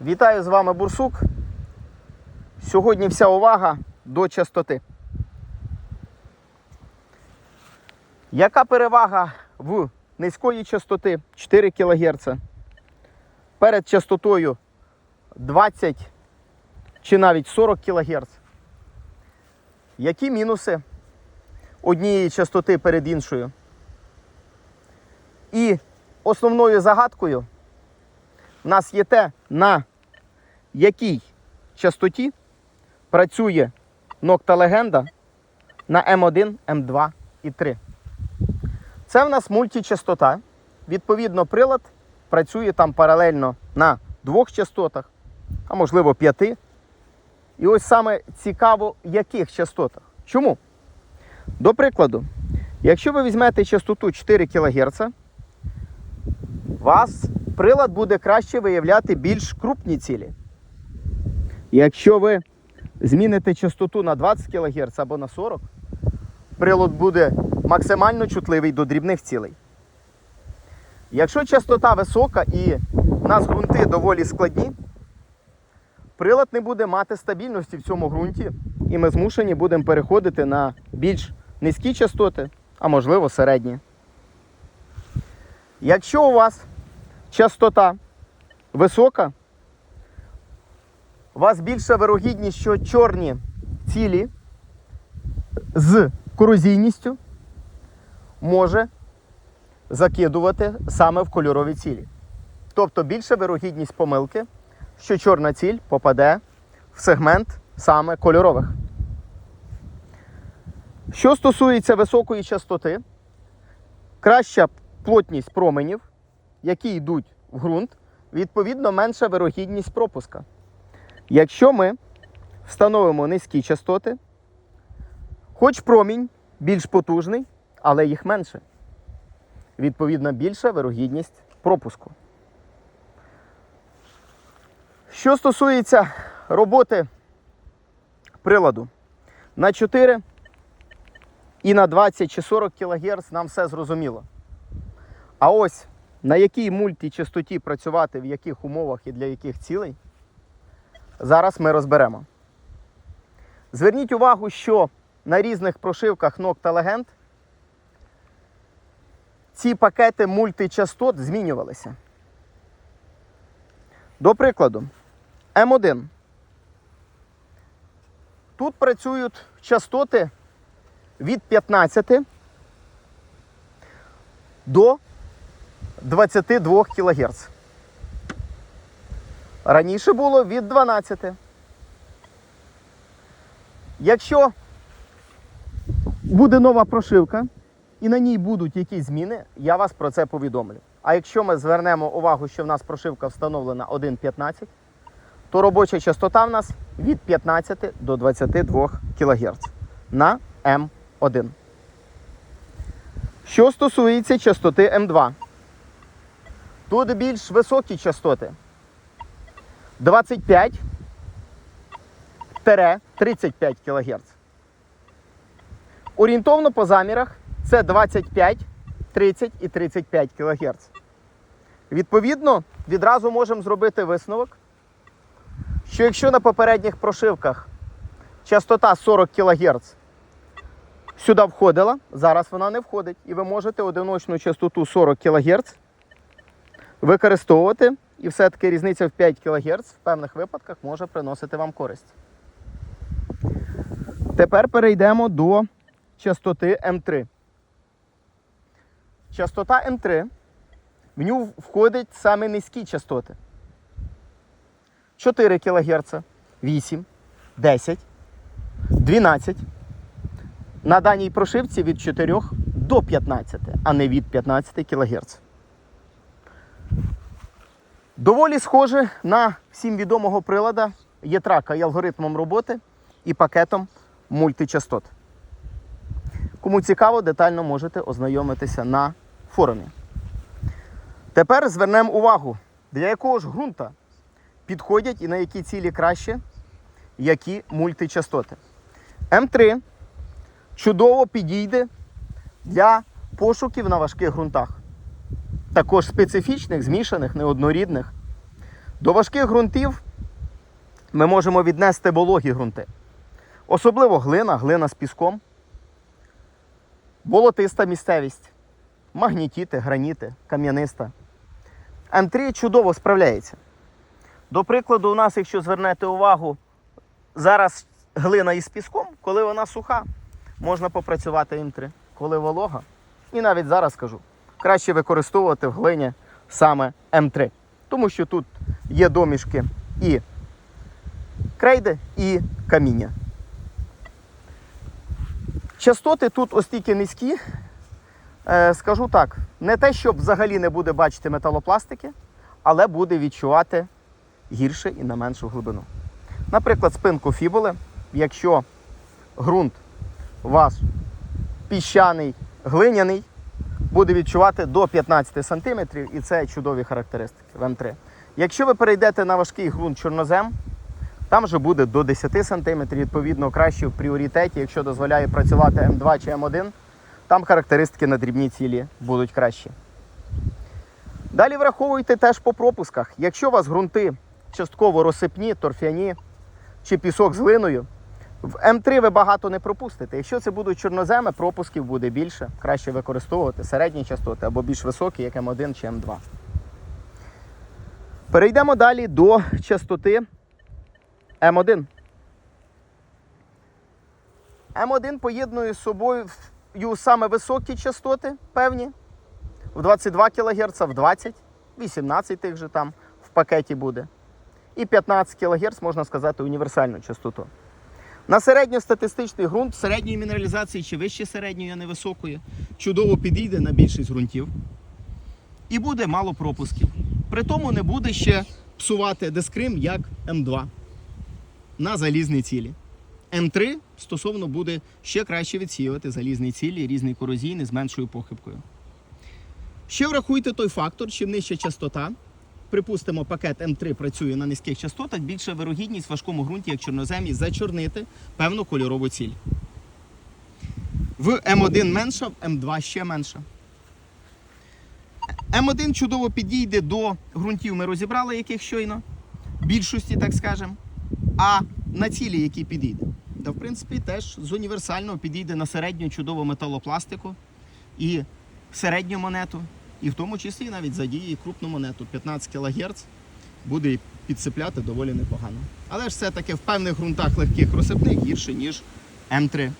Вітаю з вами Бурсук. Сьогодні вся увага до частоти. Яка перевага в низької частоти 4 кГц перед частотою 20 чи навіть 40 кГц? Які мінуси однієї частоти перед іншою? І основною загадкою в нас є те, на якій частоті працює Nocta Легенда на М1, М2 і 3. Це в нас мультичастота. Відповідно, прилад працює там паралельно на двох частотах, а можливо п'яти. І ось саме цікаво, яких частотах. Чому? До прикладу, якщо ви візьмете частоту 4 кГц, вас прилад буде краще виявляти більш крупні цілі. Якщо ви зміните частоту на 20 кГц або на 40, прилад буде максимально чутливий до дрібних цілей. Якщо частота висока і в нас ґрунти доволі складні, прилад не буде мати стабільності в цьому ґрунті, і ми змушені будемо переходити на більш низькі частоти, а можливо середні. Якщо у вас частота висока, у вас більша вирогідність, що чорні цілі з корозійністю може закидувати саме в кольорові цілі. Тобто більша вирогідність помилки, що чорна ціль попаде в сегмент саме кольорових. Що стосується високої частоти, краща плотність променів, які йдуть в ґрунт, відповідно менша вирогідність пропуска. Якщо ми встановимо низькі частоти, хоч промінь більш потужний, але їх менше. Відповідно, більша вирогідність пропуску. Що стосується роботи приладу на 4 і на 20 чи 40 кГц нам все зрозуміло. А ось на якій мультичастоті працювати, в яких умовах і для яких цілей, зараз ми розберемо. Зверніть увагу, що на різних прошивках Nocta Legend ці пакети мультичастот змінювалися. До прикладу, М1. Тут працюють частоти від 15 до 22 кГц. Раніше було від 12. Якщо буде нова прошивка і на ній будуть якісь зміни, я вас про це повідомлю. А якщо ми звернемо увагу, що в нас прошивка встановлена 1.15, то робоча частота в нас від 15 до 22 кГц на М1. Що стосується частоти М2, тут більш високі частоти 25 35 кГц. Орієнтовно по замірах це 25, 30 і 35 кГц. Відповідно, відразу можемо зробити висновок, що якщо на попередніх прошивках частота 40 кГц сюди входила, зараз вона не входить. І ви можете одиночну частоту 40 кГц використовувати, і все-таки різниця в 5 кГц в певних випадках може приносити вам користь. Тепер перейдемо до частоти М3. Частота М3, в нього входять саме низькі частоти. 4 кГц, 8, 10, 12. На даній прошивці від 4 до 15, а не від 15 кГц. Доволі схоже на всім відомого прилада Єтрака і алгоритмом роботи і пакетом мультичастот. Кому цікаво, детально можете ознайомитися на форумі. Тепер звернемо увагу, для якого ж ґрунта підходять і на які цілі краще, які мультичастоти. М3 чудово підійде для пошуків на важких ґрунтах. Також специфічних, змішаних, неоднорідних. До важких ґрунтів ми можемо віднести вологі ґрунти. Особливо глина, глина з піском, болотиста місцевість, магнітіти, граніти, кам'яниста. М3 чудово справляється. До прикладу, у нас, якщо звернете увагу, зараз глина із піском, коли вона суха, можна попрацювати М3. Коли волога, і навіть зараз скажу, краще використовувати в глині саме М3. Тому що тут є домішки і крейди, і каміння. Частоти тут остільки низькі. Е, скажу так, не те, щоб взагалі не буде бачити металопластики, але буде відчувати гірше і на меншу глибину. Наприклад, спинку фібули, якщо ґрунт у вас піщаний, глиняний, буде відчувати до 15 см, і це чудові характеристики в М3. Якщо ви перейдете на важкий ґрунт чорнозем, там вже буде до 10 см, відповідно, краще в пріоритеті, якщо дозволяє працювати М2 чи М1, там характеристики на дрібні цілі будуть кращі. Далі враховуйте теж по пропусках. Якщо у вас ґрунти частково розсипні, торфяні чи пісок з глиною, в М3 ви багато не пропустите. Якщо це будуть чорноземи, пропусків буде більше. Краще використовувати середні частоти або більш високі, як М1 чи М2. Перейдемо далі до частоти М1. М1 поєднує з собою саме високі частоти певні. В 22 кГц, в 20, 18 тих же там в пакеті буде. І 15 кГц, можна сказати, універсальну частоту. На середньостатистичний ґрунт середньої мінералізації чи вище середньої, а не високої, чудово підійде на більшість ґрунтів. І буде мало пропусків. При тому не буде ще псувати дискрим як М2 на залізні цілі. М3 стосовно буде ще краще відсіювати залізні цілі, різний корозійний з меншою похибкою. Ще врахуйте той фактор, чим нижча частота. Припустимо, пакет М3 працює на низьких частотах, більша вирогідність в важкому ґрунті, як чорноземі, зачорнити певну кольорову ціль. В М1 менша, в М2 ще менша. М1 чудово підійде до ґрунтів, ми розібрали, яких щойно, більшості, так скажемо. А на цілі, які підійде, та в принципі теж з універсального підійде на середню чудову металопластику і середню монету, і в тому числі навіть задіє крупну монету 15 кГц буде підсипляти доволі непогано. Але ж все-таки в певних ґрунтах легких розсипних гірше, ніж М3.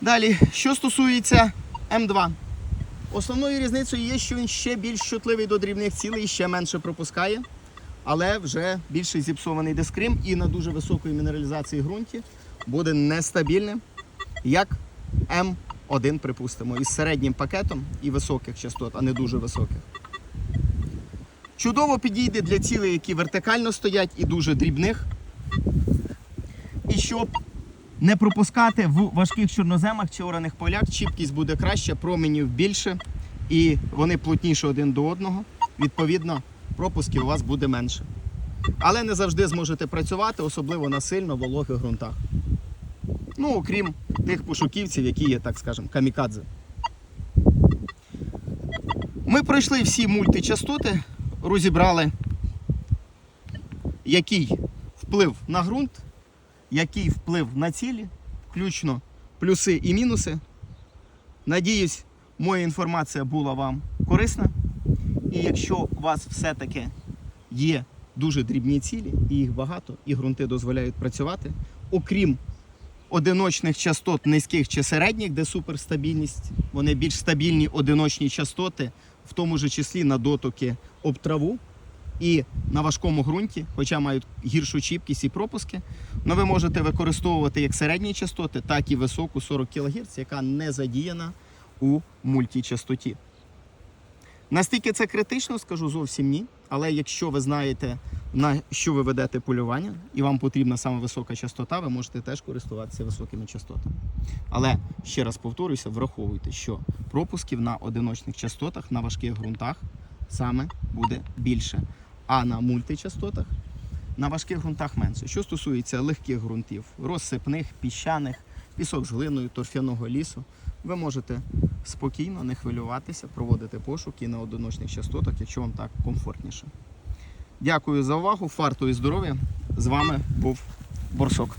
Далі, що стосується М2. Основною різницею є, що він ще більш чутливий до дрібних цілей ще менше пропускає, але вже більше зіпсований дискрим і на дуже високої мінералізації ґрунті буде нестабільним, як М1, припустимо, із середнім пакетом і високих частот, а не дуже високих. Чудово підійде для цілей, які вертикально стоять і дуже дрібних. І щоб не пропускати в важких чорноземах чи ораних полях, чіпкість буде краща, променів більше, і вони плотніше один до одного. Відповідно, пропусків у вас буде менше. Але не завжди зможете працювати, особливо на сильно вологих ґрунтах. Ну, окрім тих пошуківців, які є, так скажемо, камікадзе. Ми пройшли всі мультичастоти, розібрали, який вплив на ґрунт, який вплив на цілі, включно плюси і мінуси. Надіюсь, моя інформація була вам корисна. І якщо у вас все-таки є дуже дрібні цілі, і їх багато, і ґрунти дозволяють працювати, окрім одиночних частот низьких чи середніх, де суперстабільність, вони більш стабільні одиночні частоти, в тому же числі на дотоки об траву і на важкому ґрунті, хоча мають гіршу чіпкість і пропуски, але ви можете використовувати як середні частоти, так і високу 40 кГц, яка не задіяна у мультичастоті. Настільки це критично, скажу зовсім ні. Але якщо ви знаєте, на що ви ведете полювання, і вам потрібна саме висока частота, ви можете теж користуватися високими частотами. Але ще раз повторюся, враховуйте, що пропусків на одиночних частотах на важких ґрунтах саме буде більше. А на мультичастотах на важких ґрунтах менше. Що стосується легких ґрунтів, розсипних, піщаних, пісок з глиною, торфяного лісу, ви можете спокійно, не хвилюватися, проводити пошуки на одиночних частотах, якщо вам так комфортніше. Дякую за увагу, фарту і здоров'я. З вами був Борсок.